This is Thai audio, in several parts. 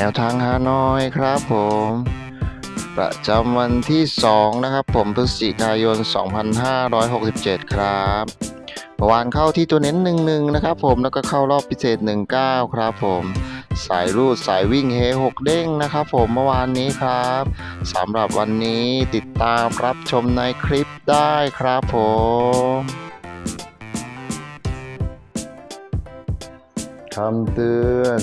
แนวทางฮานอยครับผม ประจำวันที่ 2 นะครับ ผมพฤศจิกายน 2567 ครับเมื่อวานเข้าที่ตัวเน้น 1-1 นะครับผมแล้วก็เข้ารอบพิเศษ 19 ครับผมสายรูดสายวิ่งเฮ6เด้งนะครับผมเมื่อวานนี้ครับสำหรับวันนี้ติดตามรับชมในคลิปได้ครับผมคำเตือน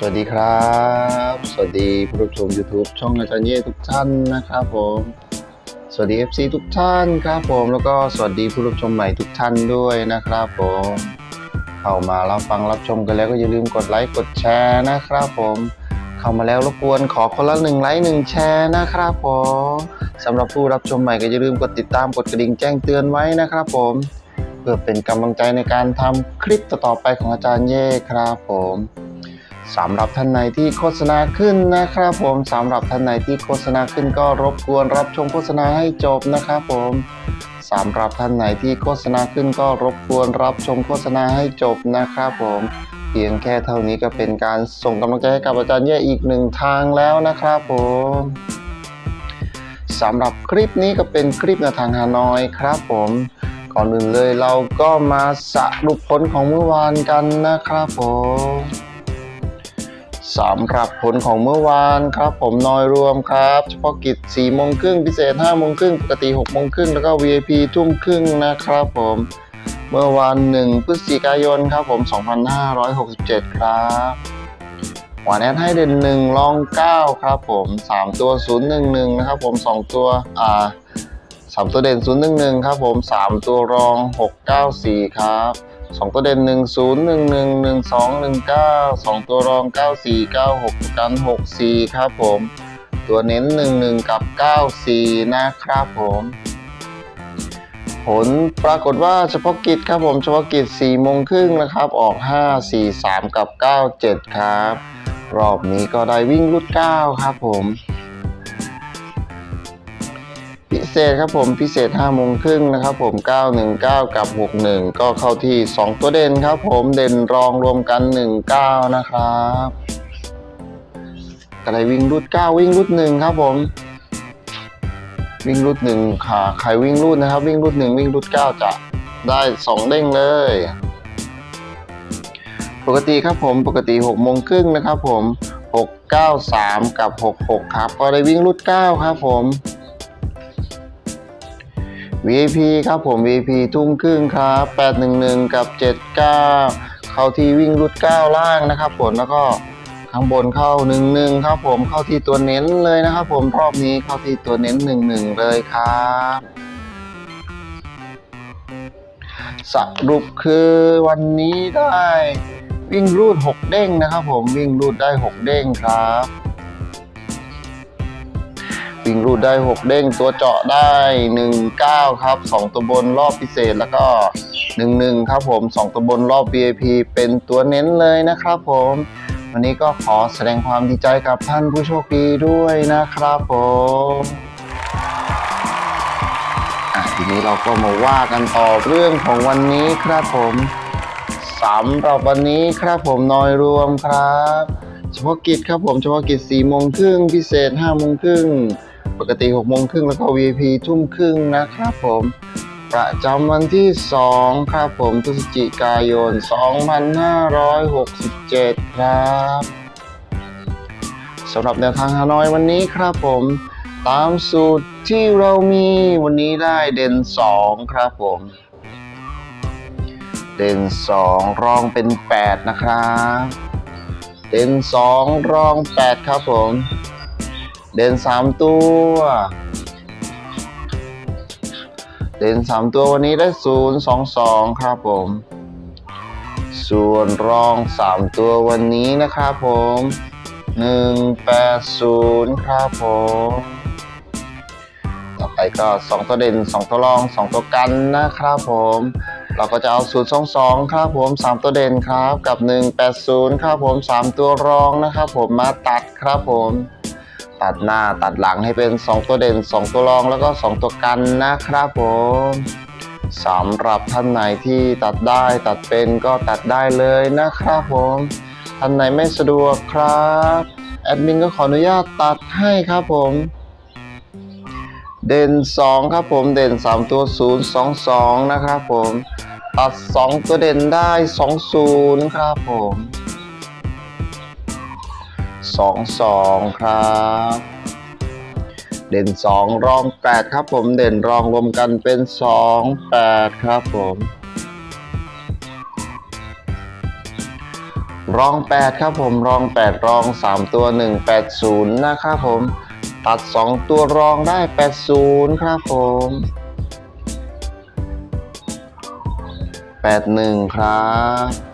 สวัสดีครับ สวัสดีผู้รับชม YouTube ช่องอาจารย์เย่ทุกท่านนะครับผม สวัสดี FC ทุกท่านครับผม แล้วก็สวัสดีผู้รับชมใหม่ทุกท่านด้วยนะครับผม เข้ามารับฟังรับชมกันแล้วก็อย่าลืมกดไลค์กดแชร์นะครับผม เข้ามาแล้วรบกวนขอคนละหนึ่งไลค์หนึ่งแชร์นะครับผมสำหรับผู้รับชมใหม่ก็อย่าลืมกดติดตามกดกระดิ่งแจ้งเตือนไว้นะครับผม เพื่อเป็นกำลังใจในการทำคลิปต่อๆไปของอาจารย์เย่ครับผม สำหรับท่านไหนที่โฆษณาขึ้นนะครับผมสำหรับท่านไหนที่โฆษณาขึ้นก็รบกวนรับชมโฆษณาให้จบนะครับผมสำหรับท่านไหนที่โฆษณาขึ้นก็รบกวนรับชมโฆษณาให้จบนะครับผมเพียงแค่เท่านี้ก็เป็นการส่งกำลังใจให้กับอาจารย์เย่อีกหนึ่งทางแล้วนะครับผมสำหรับคลิปนี้ก็เป็นคลิปนวทางฮานอยครับผมก่อนอื่นเลยเราก็มาสรุปผลของเมื่อวานกันนะครับผม สำหรับผลของเมื่อวานครับ ผมน้อยรวมครับ เฉพาะกิจ4โมงครึ่งพิเศษ5โมงครึ่งปกติ6โมงครึ่งแล้วก็ VIP ทุ่มครึ่งนะครับผมเมื่อวัน 1 พฤศจิกายนครับผม 2567 ครับหวานแอดให้เด่น1ลอง 9 ครับผม 3 ตัว 011 นะครับผม 2 ตัวอ่า3ตัวเด่น 011 ครับผม 3 ตัวรอง 694 ครับ สองตัวเด่นหนึ่งศูนย์หนึ่งหนึ่งหนึ่งสองหนึ่งเก้าสองตัวรองเก้าสี่เก้าหกกันหกสี่ครับผม ตัวเน้นหนึ่งหนึ่งกับเก้าสี่นะครับผมผลปรากฏว่าเฉพาะกิจครับผมเฉพาะกิจสี่โมงครึ่งนะครับ ออกห้าสี่สามกับเก้าเจ็ดครับ รอบนี้ก็ได้วิ่งรุดเก้าครับผม พิเศษครับผมพิเศษ5โมงครึ่งนะครับผม 919 กับ 61 ก็เข้าที่ 2 ตัวเด่นครับผมเด่นรองรวมกัน 19 นะครับก็ได้วิ่งรุด 9 วิ่งรุด 1 ครับผม วิ่งรุด 1 ขาใครวิ่งรุดนะครับ วิ่งรุด 1 วิ่งรุด 9 จะได้ 2 เด้งเลย ปกติครับผมปกติ6โมงครึ่งนะครับผม 693 กับ 66 ครับ ก็ได้วิ่งรุด 9 ครับผม VIP ครับผม VIP ทุ่มครึ่งครับ 811 กับ 79 เข้าที่วิ่งรุด 9 ล่างนะครับผมแล้วก็ข้างบนเข้า 11 ครับผมเข้าที่ตัวเน้นเลยนะครับผมรอบนี้เข้าที่ตัวเน้น 11 เลยครับสรุปคือวันนี้ได้วิ่งรูด 6 เด้งนะครับผมวิ่งรูดได้ 6 เด้งครับ วิ่งรูดได้ 6 เด้งตัวเจาะได้ 19 ครับ 2 ตัวบนรอบพิเศษแล้วก็ 11 ครับผม 2 ตัวบนรอบ VIP เป็นตัวเน้นเลยนะครับผม วันนี้ก็ขอแสดงความดีใจกับท่านผู้โชคดีด้วยนะครับผมทีนี้เราก็มาว่ากันต่อเรื่องของวันนี้ครับผมสำหรับวันนี้ครับผมนอยรวมครับเฉพาะกิจครับผมเฉพาะกิจ4โมงครึ่งพิเศษ5โมงครึ่ง ปกติ6โมงครึ่งแล้วก็ VIP ทุ่มครึ่งนะครับผม ประจำวันที่ 2 ครับผมพฤศจิกายน 2567 ครับสำหรับแนวทางฮานอยวันนี้ครับผม ตามสูตรที่เรามีวันนี้ได้เด่น 2 ครับผม เด่น 2 รองเป็น 8 นะครับ เด่นสองรองแปดครับผม เด่นสามตัว เด่นสามตัววันนี้ได้ศูนย์สองสองครับผม ส่วนรอง3ตัววันนี้นะครับผม180ครับผม ต่อไปก็2ตัวเด่น2ตัวรอง2ตัวกันนะครับผมเราก็จะเอา 022 ครับผม 3 ตัวเด่นครับ กับ 180 ครับผม 3 ตัวรองนะครับผม มาตัดครับผม ตัดหน้าตัดหลังให้เป็น 2 ตัวเด่น 2 ตัวรองแล้วก็ 2 ตัวกันนะครับผมสำหรับท่านไหนที่ตัดได้ตัดเป็นก็ตัดได้เลยนะครับผมท่านไหนไม่สะดวกครับแอดมินก็ขออนุญาตตัดให้ครับผมเด่น 2 ครับผมเด่น 3 ตัว 0 2 2 นะครับผม ตัด 2 ตัวเด่นได้ 2 0 ครับผม 2 2ครับ เด่น2รอง8ครับผมเด่นรองรวมกันเป็น2 8ครับผมรอง 8 ครับผมรอง 8 รอง 3 ตัว 1 8 0 นะครับผม ตัด 2 ตัวรองได้ 80 ครับผม 81 ครับ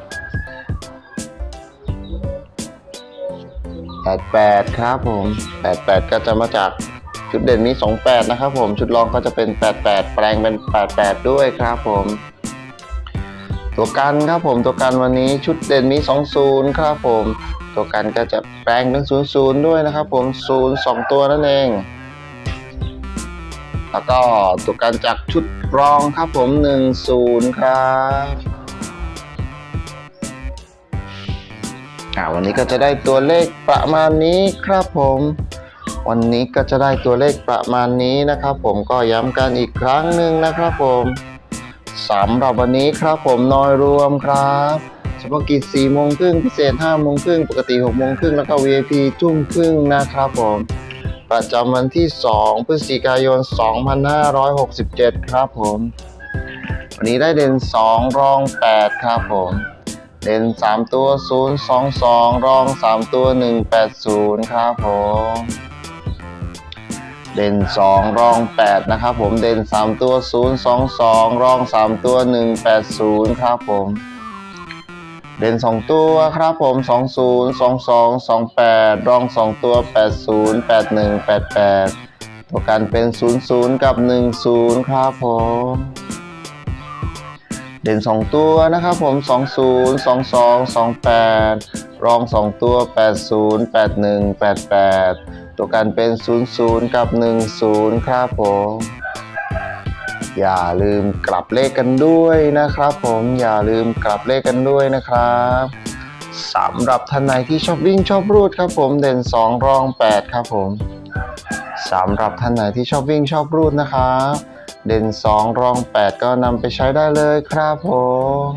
88 ครับผม 88 ก็จะมาจากชุดเด่นนี้ 28 นะครับผม ชุดรองก็จะเป็น 88 แปลงเป็น 88 ด้วยครับผม ตัวกันครับผม ตัวกันวันนี้ชุดเด่นมี 20 ครับผม ตัวกันก็จะแปลงเป็น 00 ด้วยนะครับผม 0 2 ตัวนั่นเอง แล้วก็ตัวกันจากชุดรองครับผม 10 ครับ อ่าวันนี้ก็จะได้ตัวเลขประมาณนี้ครับผม วันนี้ก็จะได้ตัวเลขประมาณนี้นะครับผมก็ย้ำกันอีกครั้งหนึ่งนะครับผมสำหรับวันนี้ครับผมนอยรวมครับเฉพาะกิจ4โมงครึ่งพิเศษ5โมงครึ่งปกติ6โมงครึ่งแล้วก็ VIP ทุ่มครึ่งนะครับผม ประจำวันที่ 2 พฤศจิกายน 2567 ครับผม วันนี้ได้เด่น 2 รอง 8 ครับผม เด่น3ตัว 022 รอง3ตัว 180 ครับผม เด่น2รอง 8 นะครับผมเด่น3 ตัว 022 รอง 3 ตัว 180 ครับผมเด่น2 ตัวครับผม 20 22 28 รอง 2 ตัว 80 81 88 ตัวกันเป็น 00 กับ 10 ครับผม เด่น 2 ตัวนะครับผม 20 22 28 รอง 2 ตัว 80 81 88 ตัวกันเป็น 00 กับ 10 ครับผม อย่าลืมกลับเลขกันด้วยนะครับผม อย่าลืมกลับเลขกันด้วยนะครับสำหรับท่านไหนที่ชอบวิ่งชอบรูดครับผมเด่น 2 รอง 8 ครับผมสำหรับท่านไหนที่ชอบวิ่งชอบรูดนะครับ เด่น 2 รอง 8 ก็นำไปใช้ได้เลยครับผม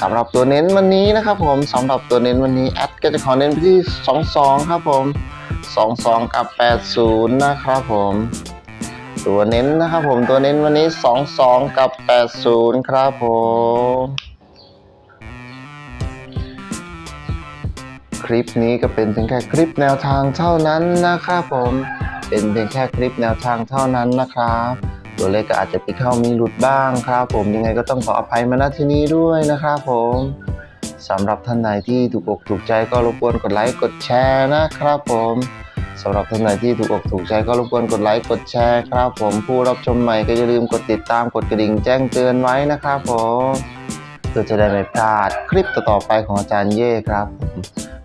สำหรับตัวเน้นวันนี้นะครับผมสำหรับตัวเน้นวันนี้แอดก็จะขอเน้นไปที่ 22 ครับผม 22 กับ 80 นะครับผม ตัวเน้นนะครับผมตัวเน้นวันนี้ 22 กับ 80 ครับผมคลิปนี้ก็เป็นเพียงแค่คลิปแนวทางเท่านั้นนะครับผม เป็นเพียงแค่คลิปแนวทางเท่านั้นนะครับ ตัวเลขก็อาจจะไปเข้ามีหลุดบ้างครับ ผมยังไงก็ต้องขออภัยมาณที่นี้ด้วยนะครับผมสำหรับท่านไหนที่ถูกอกถูกใจก็รบกวนกดไลค์กดแชร์นะครับผมสำหรับท่านไหนที่ถูกอกถูกใจก็รบกวนกดไลค์กดแชร์ครับ ผมผู้รับชมใหม่ก็อย่าลืมกดติดตามกดกระดิ่งแจ้งเตือนไว้นะครับผมเพื่อจะได้ไม่พลาดคลิปต่อๆไปของอาจารย์เย่ครับผม